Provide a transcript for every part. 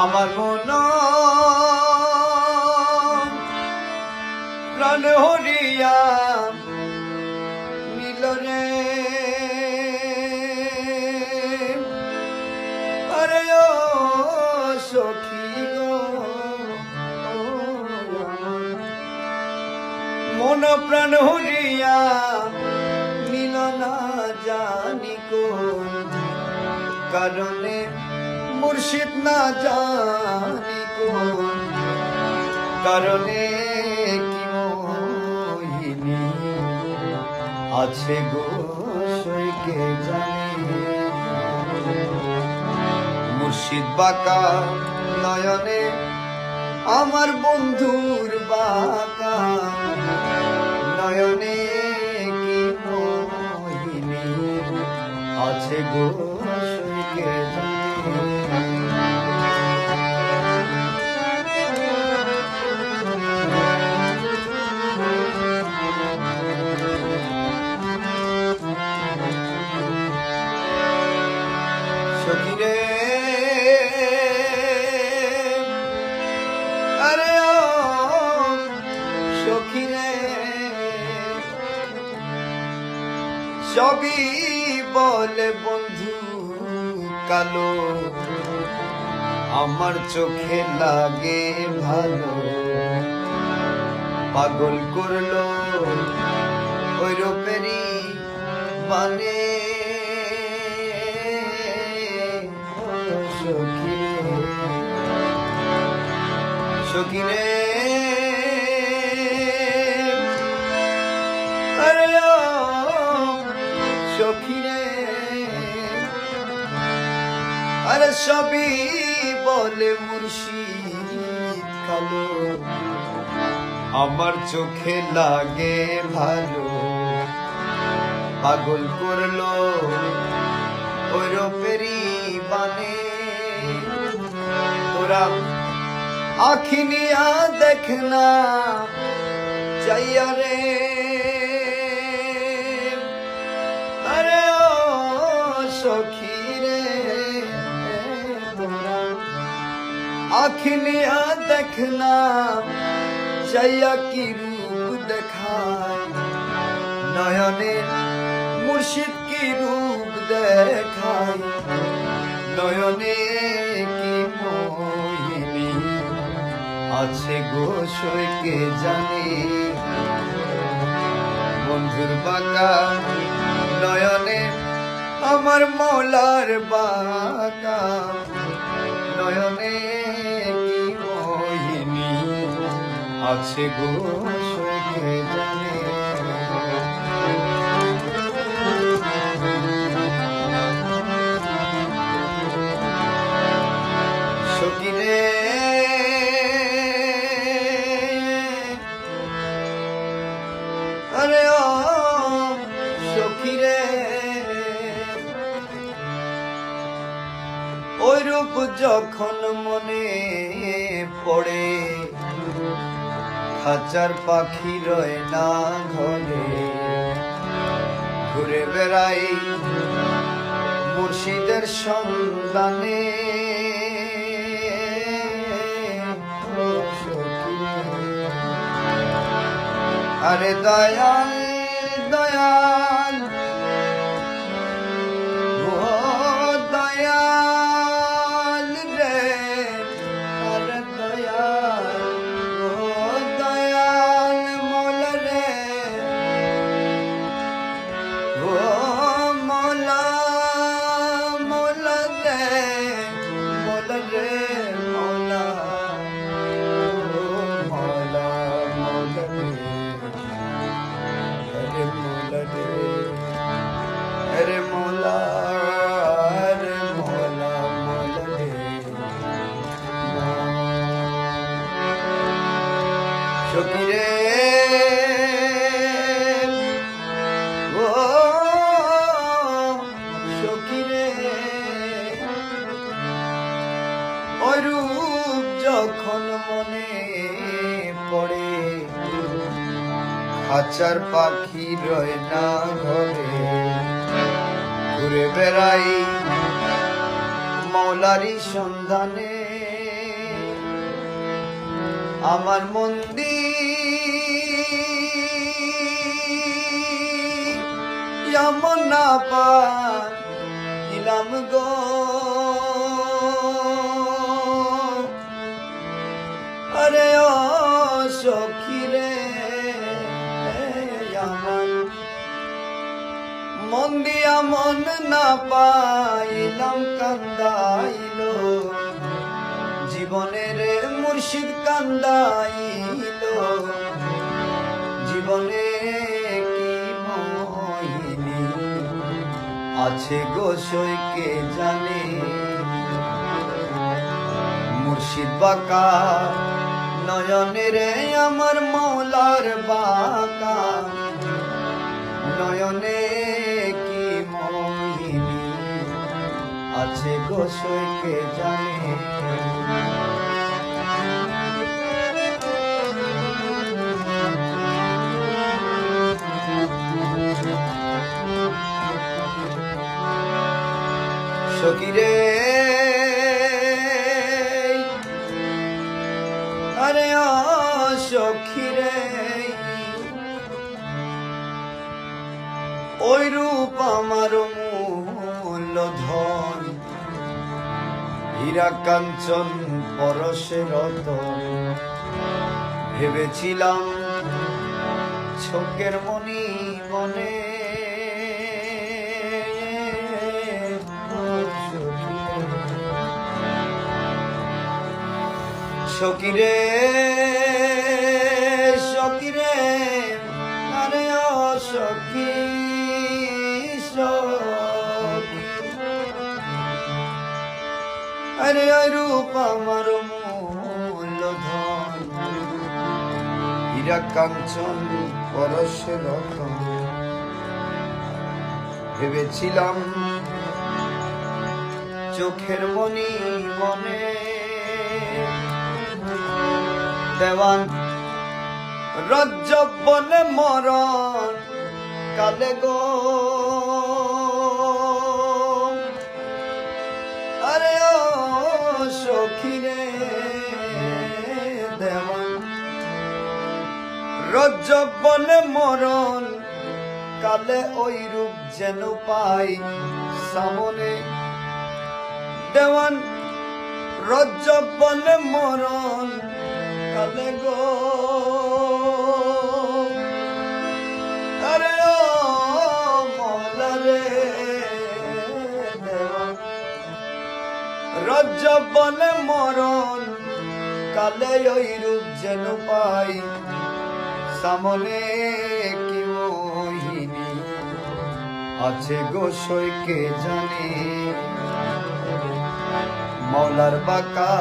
আমার মন। প্রাণ হরিয়া মিলনে আরে ও সখী গো। মন প্রাণ হরিয়া মিলনা জানি কারণে মুর্শিদ না জানি কোন। কারণে কি মোহিনী? আছে গো সইকে জানি। মুর্শিদ বাঁকা নয়নে আমার বন্ধুর বাঁকা। নয়নে কি মোহিনী? আছে গো সবই বলে বন্ধু কালো, আমার চোখে লাগে ভালো। পাগল করল ওই রূপেরই মানে। সখিরে আরে আরে সবই বলে মুর্শিদ কালো। আমার চোখে লাগে ভালো। পাগল করল ওই বানে তোরা আখিনিয়া দেখনা চাইয়া রে। আখিনিয়া দেখনা চাইয়া কি রূপ দেখায় নয়নে মুর্শিদ কি রূপ দেখায় নয়নে কি মোহিনী আছে গো সইকে জানে বন্ধুর বাঁকা নয়নে আমার মৌলার বাঁকা নয়নে আছে গো সইকে জানে খাঁচার পাখি রয়ে না ঘরে। ঘুরে বেড়াই মুর্শিদের সন্ধানে। আরে দয়াল দয়াল। ও ওই রূপ যখন মনে পড়ে খাঁচার পাখি রয় না ঘরে, ঘুরে বেড়াই মৌলারি সন্ধানে। আমার মন্দির এমন না পাইলাম গো। দিয়া মন না পাইলাম, কান্দাইল। জীবনের মুর্শিদ কান্দাইল। জীবনে কি মহিনী আছে গোসই কে জানে? মুর্শিদ বাকা নয়নে রে আমার মৌলার বাকা। নয়নে আছে গোসই কে জানে। সকিরে আরে সখিরে ওই রূপ আমার মূল ধন। হীরা কাঞ্চন পরশে রতন ভেবেছিলাম চোখের মনি মনে সকিরে সকিরে আরে ও ওই রূপ আমার হীরা কাঞ্চন, পরশে রতন। ভেবেছিলাম চোখের মনি মনে। দেওয়ান রজ্জব বলে মরণ, কালে গো সখিরে দেওয়ান। রজ্জব বলে মরণ, কালে ওই রূপ যেন পাই সামনে। দেওয়ান রজ্জব বলে মরণ, কালে গো। আরে ও বলে মরণ, কালে ওই রূপ যেন পাই। সামনে কি মোহিনী আছে গোসইকে জানে? মৌলার বাকা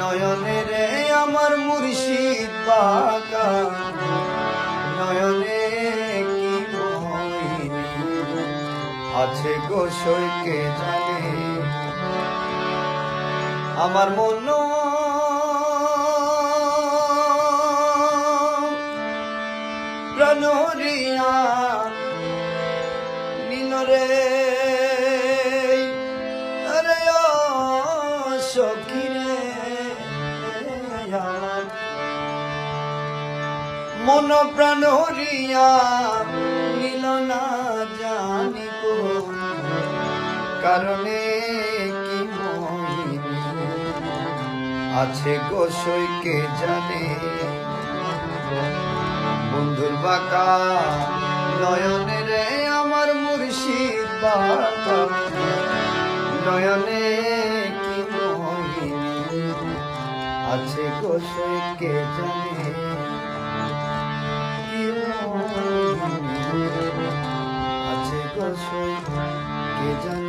নয়নে রে আমার মুর্শিদ বাকা। নয়নে কি মোহিনী আছে গোসইকে জানে? আমার মন। প্রাণরিয়া নীলরে আরে সখিরে মন প্রাণ হরিয়া নীল না জানি কারণে আছে গোসই কে জানে? বন্ধুর বাঁকা নয়নে রে আমার মুর্শিদ বাঁকা। নয়নে কি মোহিনী আছে গোসই কে জানে? আছে গোসই কে জানে?